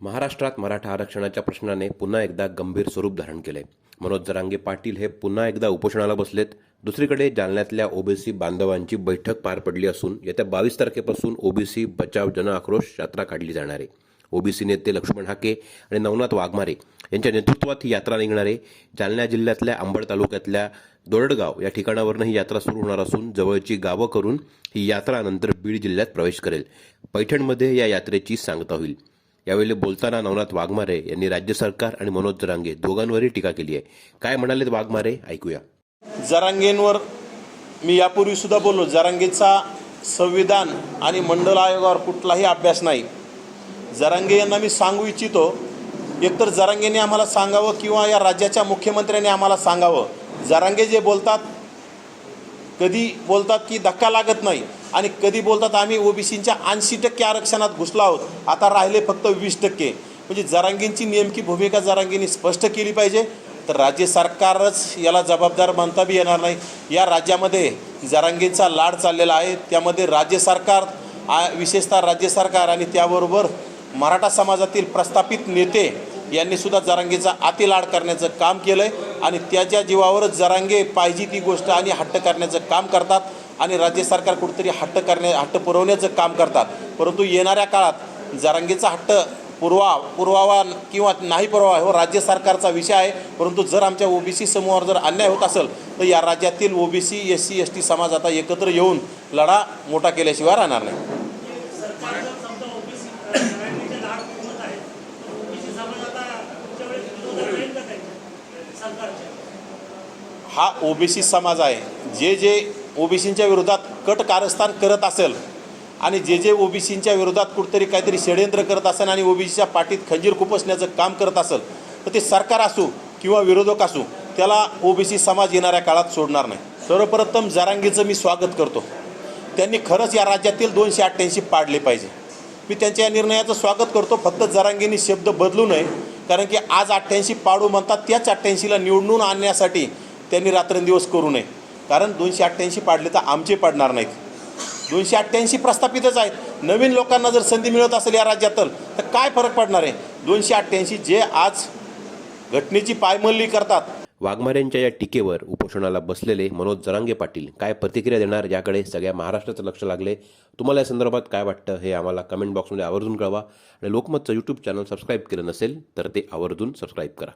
महाराष्ट्रात मराठा आरक्षणाच्या प्रश्नाने पुन्हा एकदा गंभीर स्वरूप धारण केले. मनोज जरांगे पाटील हे पुन्हा एकदा उपोषणाला बसलेत. दुसरीकडे जालन्यातल्या ओबीसी बांधवांची बैठक पार पडली असून येत्या बावीस तारखेपासून ओबीसी बचाव जनआक्रोश यात्रा काढली जाणार आहे. ओबीसी नेते लक्ष्मण हाके आणि नवनाथ वाघमारे यांच्या नेतृत्वात ही यात्रा निघणार आहे. जालना जिल्ह्यातल्या अंबड तालुक्यातल्या दोरडगाव या ठिकाणावरनं ही यात्रा सुरू होणार असून जवळची गावं करून ही यात्रा नंतर बीड जिल्ह्यात प्रवेश करेल. पैठणमध्ये या यात्रेची सांगता होईल. यावेळी बोलताना नवनाथ वाघमारे यांनी राज्य सरकार आणि मनोज जरांगे दोघांवरही टीका केली आहे. काय म्हणाले वाघमारे? ऐकूया. जरांगेंवर मी यापूर्वी सुद्धा बोललो जरांगेचा संविधान आणि मंडल आयोगावर कुठलाही अभ्यास नाही. जरांगे यांना मी सांगू इच्छितो एकतर जरांगेने आम्हाला सांगावं किंवा या राज्याच्या मुख्यमंत्र्यांनी आम्हाला सांगावं. जरांगे जे बोलतात कधी बोलतात की धक्का लागत नाही. आणि कधी बोलतात आम्ही ओबीसींच्या ऐंशी टक्के आरक्षणात घुसलो आहोत आता राहिले फक्त वीस टक्के. म्हणजे जरांगींची नेमकी भूमिका जरांगींनी स्पष्ट केली पाहिजे तर राज्य सरकारच याला जबाबदार मानता बी येणार नाही. या राज्यामध्ये जरांगींचा लाड चाललेला आहे त्यामध्ये राज्य सरकार आ- विशेषतः राज्य सरकार आणि त्याबरोबर मराठा समाजातील प्रस्थापित नेते यांनी सुद्धा अति लाड करण्याचं काम केलं आहे आणि त्याच्या जीवावरच जरांगे पाहिजे ती गोष्ट आणि हट्ट करण्याचं काम करतात. आणि राज्य सरकार कुठेतरी हट्ट करण्या हट्ट पुरवण्याचं काम करतात. परंतु येणाऱ्या काळात जारांगीचा हट्ट पुरवा पुरवावा किंवा नाही पुरवा हो राज्य सरकारचा विषय आहे. परंतु जर आमच्या ओबीसी समूहावर जर अन्याय होत असेल तर या राज्यातील OBC S C S T समाज आता एकत्र येऊन लढा मोठा केल्याशिवाय राहणार नाही. हा ओबीसी समाज आहे. जे जे ओबीसींच्या विरोधात कट कारस्थान करत असेल आणि जे जे ओबीसींच्या विरोधात कुठंतरी काहीतरी षडयंत्र करत असेल आणि ओबीसीच्या पाठीत खंजीर खुपसण्याचं काम करत असेल तर ते सरकार असू किंवा विरोधक असू त्याला ओबीसी समाज येणाऱ्या काळात सोडणार नाही. सर्वप्रथम जरांगीचं मी स्वागत करतो. त्यांनी खरंच या राज्यातील दोनशे अठ्ठ्याऐंशी पाडले पाहिजे. मी त्यांच्या या निर्णयाचं स्वागत करतो. फक्त जरांगींनी शब्द बदलू नये कारण की आज अठ्ठ्याऐंशी पाडू म्हणतात त्याच अठ्ठ्याऐंशीला निवडून आणण्यासाठी त्यांनी रात्रंदिवस करू नये. कारण दोनशे अठ्ठ्याऐंशी पाडले तर आमचे पडणार नाहीत. दोनशे अठ्ठ्याऐंशी प्रस्थापितच आहेत. नवीन लोकांना जर संधी मिळत असेल या राज्यातून तर काय फरक पडणार आहे? दोनशे अठ्ठ्याऐंशी जे आज घटनेची पायमल्ली करतात. वाघमारेंच्या या टीकेवर उपोषणाला बसलेले मनोज जरांगे पाटील काय प्रतिक्रिया देणार याकडे सगळ्या महाराष्ट्राचं लक्ष लागले? तुम्हाला या संदर्भात काय वाटतं हे आम्हाला कमेंट बॉक्समध्ये आवर्जून कळवा. आणि लोकमतचं यूट्यूब चॅनल सबस्क्राईब केलं नसेल तर ते आवर्जून सबस्क्राईब करा.